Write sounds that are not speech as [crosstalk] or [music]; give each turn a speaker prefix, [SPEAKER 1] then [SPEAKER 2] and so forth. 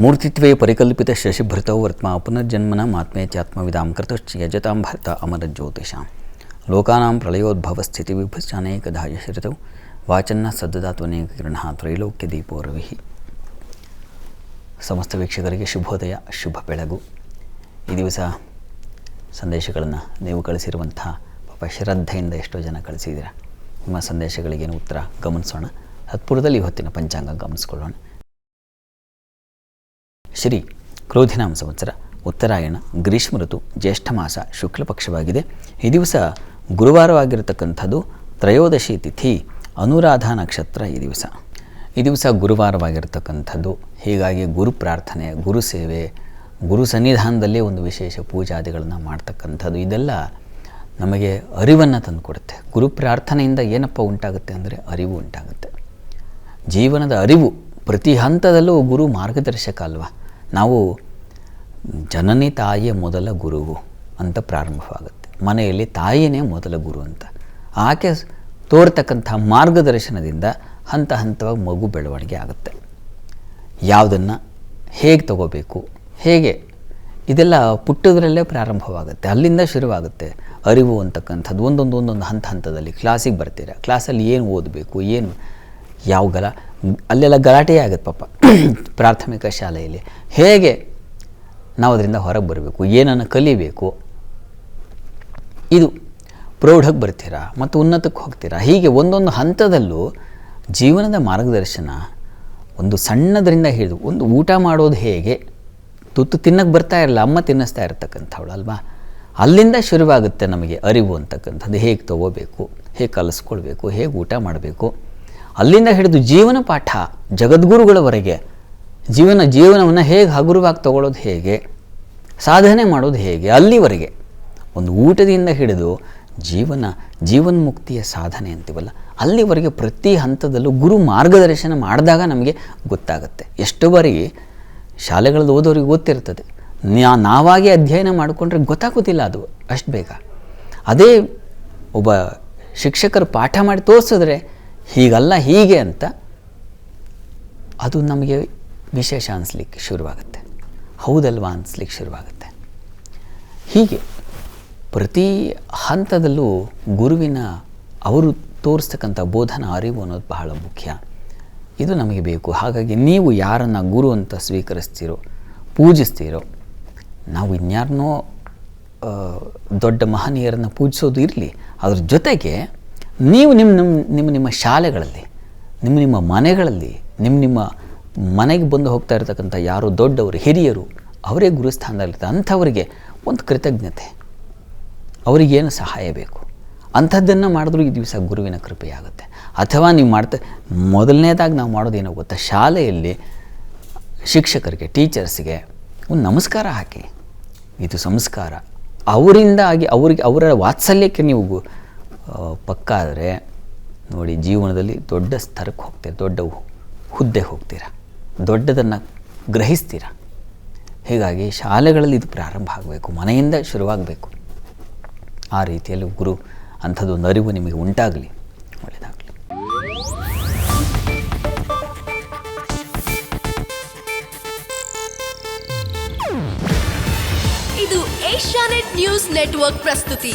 [SPEAKER 1] ಮೂರ್ತಿತ್ವೇ ಪರಿಕಲ್ಪಿತ ಶಶಿಭೃತೌ ವರ್ತ್ಮ ಪುನರ್ಜನ್ಮನ ಮಾತ್ಮೇತ್ಯಾತ್ಮವಿಧಾಂ ಕೃತಶ್ಚ ಯಜತಾಂ ಭರ್ತ ಅಮರ ಜ್ಯೋತಿಷಾಂ. ಲೋಕಾನಾಂ ಪ್ರಳಯೋದ್ಭವ ಸ್ಥಿತಿ ವಿಭಜಾನೇಕಧಾ ಯಶರಿತೌ ವಾಚನ್ನ ಸದ್ದದಾತ್ವನೇಕ ಕಿರಣ ತ್ರೈಲೋಕ್ಯ ದೀಪೋ ರವಿ. ಸಮಸ್ತ ವೀಕ್ಷಕರಿಗೆ ಶುಭೋದಯ, ಶುಭ ಬೆಳಗು. ಈ ದಿವಸ ಸಂದೇಶಗಳನ್ನು ನೀವು ಕಳಿಸಿರುವಂಥ ಪಾಪ ಶ್ರದ್ಧೆಯಿಂದ ಎಷ್ಟೋ ಜನ ಕಳಿಸಿದ್ದೀರ. ನಿಮ್ಮ ಸಂದೇಶಗಳಿಗೇನು ಉತ್ತರ ಗಮನಿಸೋಣ. ತತ್ಪುರದಲ್ಲಿ ಇವತ್ತಿನ ಪಂಚಾಂಗ ಗಮನಿಸ್ಕೊಳ್ಳೋಣ. ಶ್ರೀ ಕ್ರೋಧಿನಾಮ ಸಂವತ್ಸರ, ಉತ್ತರಾಯಣ ಗ್ರೀಷ್ಮ ಋತು ಜ್ಯೇಷ್ಠ ಮಾಸ ಶುಕ್ಲ ಪಕ್ಷವಾಗಿದೆ ಈ ದಿವಸ ಗುರುವಾರವಾಗಿರತಕ್ಕಂಥದ್ದು ತ್ರಯೋದಶಿ ತಿಥಿ, ಅನುರಾಧ ನಕ್ಷತ್ರ ಈ ದಿವಸ. ಈ ದಿವಸ ಗುರುವಾರವಾಗಿರತಕ್ಕಂಥದ್ದು, ಹೀಗಾಗಿ ಗುರು ಪ್ರಾರ್ಥನೆ, ಗುರು ಸೇವೆ, ಗುರು ಸನ್ನಿಧಾನದಲ್ಲೇ ಒಂದು ವಿಶೇಷ ಪೂಜಾದಿಗಳನ್ನು ಮಾಡ್ತಕ್ಕಂಥದ್ದು, ಇದೆಲ್ಲ ನಮಗೆ ಅರಿವನ್ನು ತಂದುಕೊಡುತ್ತೆ. ಗುರು ಪ್ರಾರ್ಥನೆಯಿಂದ ಏನಪ್ಪ ಉಂಟಾಗುತ್ತೆ ಅಂದರೆ ಅರಿವು ಉಂಟಾಗುತ್ತೆ. ಜೀವನದ ಅರಿವು, ಪ್ರತಿ ಹಂತದಲ್ಲೂ ಗುರು ಮಾರ್ಗದರ್ಶಕ ಅಲ್ವಾ? ನಾವು ಜನನಿ ತಾಯಿಯ ಮೊದಲ ಗುರುವು ಅಂತ ಪ್ರಾರಂಭವಾಗುತ್ತೆ. ಮನೆಯಲ್ಲಿ ತಾಯಿಯೇ ಮೊದಲ ಗುರು ಅಂತ. ಆಕೆ ತೋರ್ತಕ್ಕಂಥ ಮಾರ್ಗದರ್ಶನದಿಂದ ಹಂತ ಹಂತವಾಗಿ ಮಗು ಬೆಳವಣಿಗೆ ಆಗುತ್ತೆ. ಯಾವುದನ್ನು ಹೇಗೆ ತಗೋಬೇಕು, ಹೇಗೆ? ಇದೆಲ್ಲ ಪುಟ್ಟದರಲ್ಲೇ ಪ್ರಾರಂಭವಾಗುತ್ತೆ. ಅಲ್ಲಿಂದ ಶುರುವಾಗುತ್ತೆ ಅರಿವು ಅಂತಕ್ಕಂಥದ್ದು. ಒಂದೊಂದು ಒಂದೊಂದು ಹಂತ ಹಂತದಲ್ಲಿ ಕ್ಲಾಸಿಗೆ ಬರ್ತೀರಾ? ಕ್ಲಾಸಲ್ಲಿ ಏನು ಓದಬೇಕು, ಏನು ಯಾವ ಗಲ, ಅಲ್ಲೆಲ್ಲ ಗಲಾಟೆ ಆಗುತ್ತೆ ಪಾಪ, [clears throat] ಪ್ರಾಥಮಿಕ ಶಾಲೆಯಲ್ಲಿ. ಹೇಗೆ ನಾವು ಅದರಿಂದ ಹೊರಗೆ ಬರಬೇಕು, ಏನನ್ನು ಕಲಿಬೇಕು? ಇದು ಪ್ರೌಢಕ್ಕೆ ಬರ್ತೀರಾ ಮತ್ತು ಉನ್ನತಕ್ಕೆ ಹೋಗ್ತೀರಾ? ಹೀಗೆ ಒಂದೊಂದು ಹಂತದಲ್ಲೂ ಜೀವನದ ಮಾರ್ಗದರ್ಶನ ಒಂದು ಸಣ್ಣದರಿಂದ ಹಿಡಿದು, ಒಂದು ಊಟ ಮಾಡೋದು ಹೇಗೆ? ತುತ್ತು ತಿನ್ನಕ್ಕೆ ಬರ್ತಾ ಇರಲ್ಲ, ಅಮ್ಮ ತಿನ್ನಿಸ್ತಾ ಇರ್ತಕ್ಕಂಥವಳು ಅಲ್ವಾ? ಅಲ್ಲಿಂದ ಶುರುವಾಗುತ್ತೆ ನಮಗೆ ಅರಿವು ಅಂತಕ್ಕಂಥದ್ದು. ಹೇಗೆ ತಗೋಬೇಕು, ಹೇಗೆ ಕಲಿಸ್ಕೊಳ್ಬೇಕು, ಹೇಗೆ ಊಟ ಮಾಡಬೇಕು? ಅಲ್ಲಿಂದ ಹಿಡಿದು ಜೀವನ ಪಾಠ ಜಗದ್ಗುರುಗಳವರೆಗೆ ಜೀವನ ಜೀವನವನ್ನು ಹೇಗೆ ಹಗುರವಾಗಿ ತಗೊಳ್ಳೋದು ಹೇಗೆ, ಸಾಧನೆ ಮಾಡೋದು ಹೇಗೆ, ಅಲ್ಲಿವರೆಗೆ ಒಂದು ಊಟದಿಂದ ಹಿಡಿದು ಜೀವನ, ಜೀವನ್ಮುಕ್ತಿಯ ಸಾಧನೆ ಅಂತೀವಲ್ಲ, ಅಲ್ಲಿವರೆಗೆ ಪ್ರತಿ ಹಂತದಲ್ಲೂ ಗುರು ಮಾರ್ಗದರ್ಶನ ಮಾಡಿದಾಗ ನಮಗೆ ಗೊತ್ತಾಗುತ್ತೆ. ಎಷ್ಟು ಬಾರಿ ಶಾಲೆಗಳಲ್ಲಿ ಓದೋರಿಗೆ ಗೊತ್ತಿರ್ತದೆ ನಾವಾಗೇ ಅಧ್ಯಯನ ಮಾಡಿಕೊಂಡ್ರೆ ಗೊತ್ತಾಗೋದಿಲ್ಲ ಅದು, ಅಷ್ಟು ಬೇಗ. ಅದೇ ಒಬ್ಬ ಶಿಕ್ಷಕರು ಪಾಠ ಮಾಡಿ ತೋರಿಸಿದ್ರೆ ಹೀಗಲ್ಲ ಹೀಗೆ ಅಂತ ಅದು ನಮಗೆ ವಿಶೇಷ ಅನಿಸ್ಲಿಕ್ಕೆ ಶುರುವಾಗುತ್ತೆ. ಹೌದಲ್ವಾ ಅನಿಸ್ಲಿಕ್ಕೆ ಶುರುವಾಗುತ್ತೆ. ಹೀಗೆ ಪ್ರತಿ ಹಂತದಲ್ಲೂ ಗುರುವಿನ ಅವರು ತೋರಿಸ್ತಕ್ಕಂಥ ಬೋಧನ ಅರಿವು ಅನ್ನೋದು ಬಹಳ ಮುಖ್ಯ. ಇದು ನಮಗೆ ಬೇಕು. ಹಾಗಾಗಿ ನೀವು ಯಾರನ್ನು ಗುರು ಅಂತ ಸ್ವೀಕರಿಸ್ತೀರೋ, ಪೂಜಿಸ್ತೀರೋ, ನಾವು ಇನ್ಯಾರನ್ನೋ ದೊಡ್ಡ ಮಹನೀಯರನ್ನು ಪೂಜಿಸೋದು ಇರಲಿ. ಅದ್ರ ಜೊತೆಗೆ ನೀವು ನಿಮ್ಮ ನಿಮ್ಮ ನಿಮ್ಮ ನಿಮ್ಮ ಶಾಲೆಗಳಲ್ಲಿ, ನಿಮ್ಮ ನಿಮ್ಮ ಮನೆಗಳಲ್ಲಿ, ನಿಮ್ಮ ನಿಮ್ಮ ಮನೆಗೆ ಬಂದು ಹೋಗ್ತಾ ಇರತಕ್ಕಂಥ ಯಾರು ದೊಡ್ಡವರು, ಹಿರಿಯರು, ಅವರೇ ಗುರುಸ್ಥಾನದಲ್ಲಿರ್ತಾರೆ ಅಂಥವರಿಗೆ ಒಂದು ಕೃತಜ್ಞತೆ. ಅವರಿಗೇನು ಸಹಾಯ ಬೇಕು? ಅಂಥದ್ದನ್ನು ಮಾಡಿದ್ರೂ ಈ ದಿವಸ ಗುರುವಿನ ಕೃಪೆಯಾಗುತ್ತೆ. ಅಥವಾ ನೀವು ಮಾಡ್ತಾ, ಮೊದಲನೇದಾಗಿ ನಾವು ಮಾಡೋದೇನೋ ಗೊತ್ತಾ? ಶಾಲೆಯಲ್ಲಿ ಶಿಕ್ಷಕರಿಗೆ, ಟೀಚರ್ಸ್ಗೆ ಒಂದು ನಮಸ್ಕಾರ ಹಾಕಿ. ಇದು ಸಂಸ್ಕಾರ. ಅವರಿಂದಾಗಿ ಅವರಿಗೆ, ಅವರ ವಾತ್ಸಲ್ಯಕ್ಕೆ ನೀವು ಪಕ್ಕ ಆದರೆ ನೋಡಿ ಜೀವನದಲ್ಲಿ ದೊಡ್ಡ ಸ್ತರಕ್ಕೆ ಹೋಗ್ತೀರ ದೊಡ್ಡ ಹುದ್ದೆ ಹೋಗ್ತೀರ? ದೊಡ್ಡದನ್ನು ಗ್ರಹಿಸ್ತೀರ? ಹೀಗಾಗಿ ಶಾಲೆಗಳಲ್ಲಿ ಇದು ಪ್ರಾರಂಭ ಆಗಬೇಕು, ಮನೆಯಿಂದ ಶುರುವಾಗಬೇಕು. ಆ ರೀತಿಯಲ್ಲಿ ಗುರು ಅಂಥದ್ದೊಂದು ಅರಿವು ನಿಮಗೆ ಉಂಟಾಗಲಿ ಒಳ್ಳೆಯದಾಗಲಿ
[SPEAKER 2] ಇದು ಏಷ್ಯಾನೆಟ್ ನ್ಯೂಸ್ ನೆಟ್ವರ್ಕ್ ಪ್ರಸ್ತುತಿ.